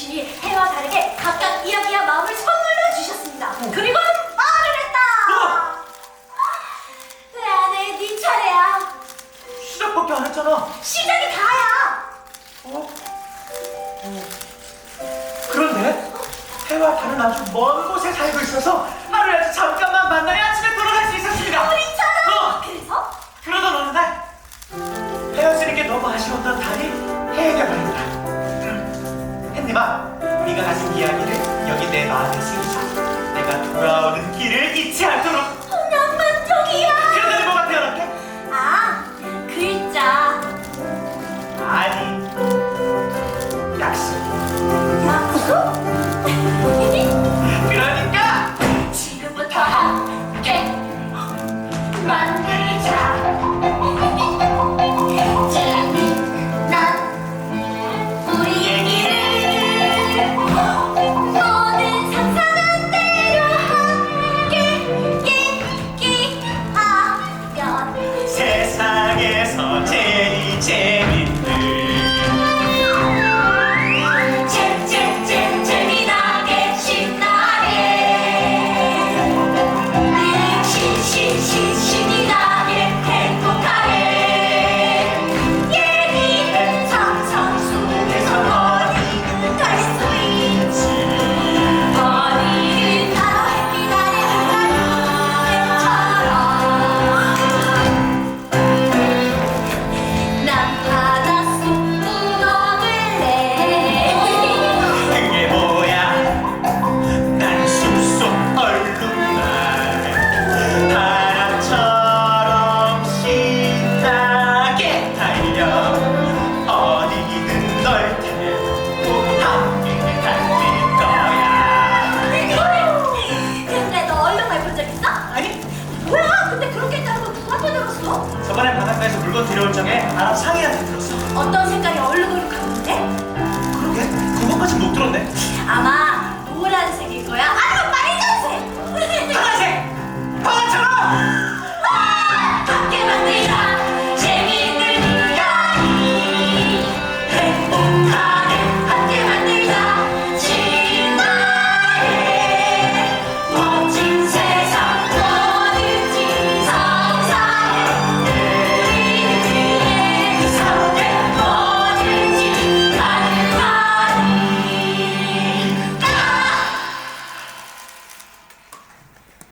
귀신이 해와 다르게 각각 이야기와 마음을 선물로 주셨습니다. 그리고는 말을 했다. 왜, 네 차례야. 시작밖에 안 했잖아. 시작이 다야. 어? 어. 그런데 해와 다른 아주 먼 곳에 살고 있어서 하루에 아주 잠깐만 만나야 아침에 돌아갈 수 있었습니다. 쓰자. 내가 돌아오는 길을 잊지 않도록. 낭만적이야. 바닷가에서 물건 들여올 적에 아랍 상인한테 들었어 어떤 색깔